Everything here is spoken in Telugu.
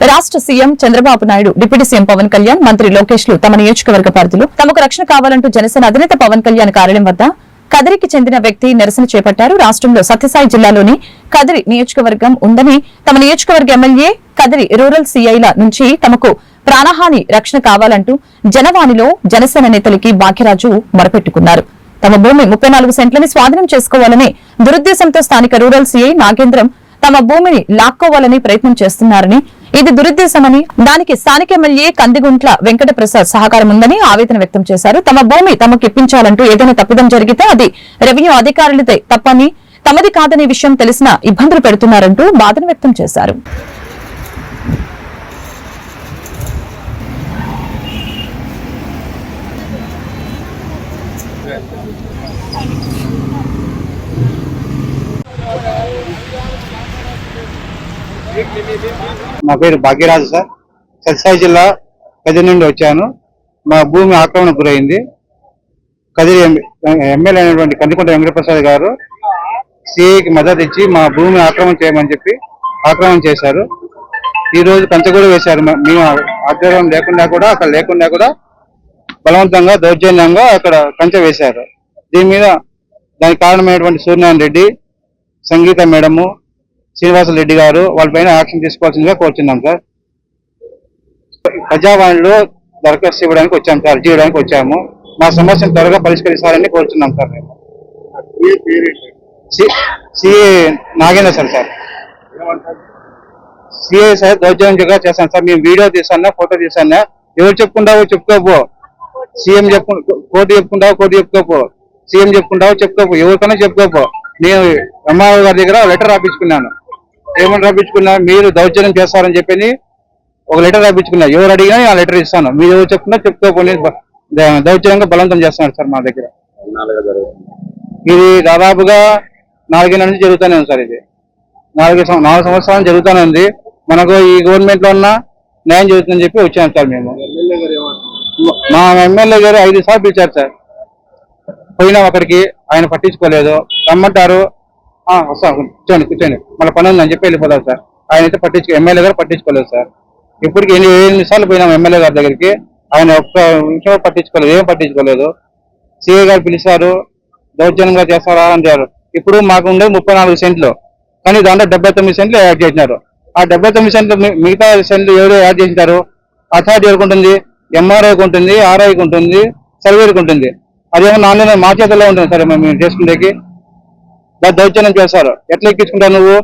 రాష్ట్ర CM Chandrababu Naidu deputy CM Pawan Kalyan మంత్రి లోకేష్లు తమ నియోజకవర్గ పరిధులు తమకు రక్షణ కావాలంటూ జనసేన అధినేత పవన్ కళ్యాణ్ కార్యాలయం వద్ద కదిరికి చెందిన వ్యక్తి నిరసన చేపట్టారు. రాష్ట్రంలో సత్యసాయి జిల్లాలోని కదిరి నియోజకవర్గం ఉందని తమ నియోజకవర్గ ఎమ్మెల్యే కదిరి రూరల్ సీఐల నుంచి తమకు ప్రాణహాని రక్షణ కావాలంటూ జనవాణిలో జనసేన నేతలకి భాగ్యరాజు మొరపెట్టుకున్నారు. తమ భూమి ముప్పై నాలుగు సెంట్లని స్వాధీనం చేసుకోవాలని దురుద్దేశంతో స్థానిక రూరల్ సీఐ నాగేంద్రం తమ భూమిని లాక్కోవాలని ప్రయత్నం చేస్తున్నారని ఇది దురుద్దేశమని దానికి స్థానిక ఎమ్మెల్యే కందిగుంట్ల వెంకట ప్రసాద్ సహకారం ఉందని ఆవేదన వ్యక్తం చేశారు. తమ భూమి తమకు ఇప్పించాలంటూ ఏదైనా తప్పిదం జరిగితే అది రెవెన్యూ అధికారులదే తప్పని తమది కాదనే విషయం తెలిసినా ఇబ్బందులు పెడుతున్నారంటూ బాధను వ్యక్తం చేశారు. నా పేరు భాగ్యరాజు సార్. సత్సాయి జిల్లా కదిరి నుండి వచ్చాను. మా భూమి ఆక్రమణకు గురైంది. కదిరి ఎం- ఎమ్మెల్యే అయినటువంటి కందికొండ వెంకటప్రసాద్ గారు సిఐకి మద్దతు ఇచ్చి మా భూమి ఆక్రమణ చేయమని చెప్పి ఆక్రమణ చేశారు. ఈ రోజు కంచె కూడా వేశారు మేము ఆగ్రహం లేకుండా కూడా అక్కడ లేకుండా కూడా బలవంతంగా దౌర్జన్యంగా అక్కడ కంచె వేశారు. దీని మీద దానికి కారణమైనటువంటి సూర్యనారాయణ రెడ్డి సంగీత మేడము శ్రీనివాసరెడ్డి గారు వాళ్ళపైన యాక్షన్ తీసుకోవాల్సిందిగా కోరుతున్నాం సార్. ప్రజావాణిలో దరఖాస్తు ఇవ్వడానికి వచ్చాం సార్ అర్జీ ఇవ్వడానికి వచ్చాము. మా సమస్యను త్వరగా పరిష్కరిస్తారని కోరుతున్నాం సార్ మేము. C- CA Nagendra sir sir. CA sir దౌర్జన్యంగా చేస్తాను సార్. మేము వీడియో తీసానా ఫోటో తీసానా ఎవరు చెప్పుకుంటావో చెప్పుకోపో. సీఎం చెప్పు కోర్టు చెప్పుకుంటావో కోర్టు చెప్పుకోపో. సీఎం చెప్పుకుంటావో చెప్పుకోపో. ఎవరికైనా చెప్పుకోపో. నేను ఎంఆర్ఓ గారి దగ్గర లెటర్ రాపించుకున్నాను. ఏమని రాపించుకున్నా? మీరు దౌర్జన్యం చేస్తారని చెప్పి ఒక లెటర్ రాపించుకున్నా. ఎవరు అడిగినా ఆ లెటర్ ఇస్తాను. మీరు ఎవరు చెప్పుకున్నా చెప్పుకోపోయి దౌర్జన్యంగా బలవంతం చేస్తున్నారు సార్ మా దగ్గర. ఇది దాదాపుగా నాలుగేళ్ళ నుంచి జరుగుతూనే ఉంది సార్ ఇది. నాలుగు నాలుగు సంవత్సరాలు జరుగుతూనే ఉంది. మనకు ఈ గవర్నమెంట్లో ఉన్న న్యాయం జరుగుతుందని చెప్పి వచ్చాం సార్ మేము. మా ఎమ్మెల్యే గారు ఐదు సార్లు పిలిచారు సార్. పోయినాం అక్కడికి. ఆయన పట్టించుకోలేదు. రమ్మంటారు. "ఆ, వస్తాం కూర్చోండి కూర్చోండి. మళ్ళీ పని ఉందని చెప్పి వెళ్ళిపోతారు సార్. ఆయన అయితే పట్టించుకో ఎమ్మెల్యే గారు పట్టించుకోలేదు సార్. ఇప్పటికి ఎన్ని ఎన్ని సార్లు పోయినాం ఎమ్మెల్యే గారి దగ్గరికి? ఆయన ఒక్క నిమిషం పట్టించుకోలేదు ఏం పట్టించుకోలేదు. సిఏ గారు పిలిచారు దౌర్జన్యంగా చేస్తారా అంటారు ఇప్పుడు మాకు ఉండేది ముప్పై నాలుగు సెంట్లు. కానీ దాంట్లో డెబ్బై తొమ్మిది సెంట్లు యాడ్ చేసినారు. ఆ డెబ్బై తొమ్మిది సెంట్లు మిగతా సెంట్లు ఎవరు యాడ్ చేసినారు అథారిటీ ఎవరికి ఉంటుంది? ఎంఆర్ఐకి ఉంటుంది ఆర్ఐకి ఉంటుంది సర్వేకి ఉంటుంది. అదేమో నాన్న మా చేతిలో ఉంటుంది సరే మేము చేసుకునేకి? దౌర్జన్యం చేశారు. ఎట్లా ఎక్కించుకుంటావు నువ్వు?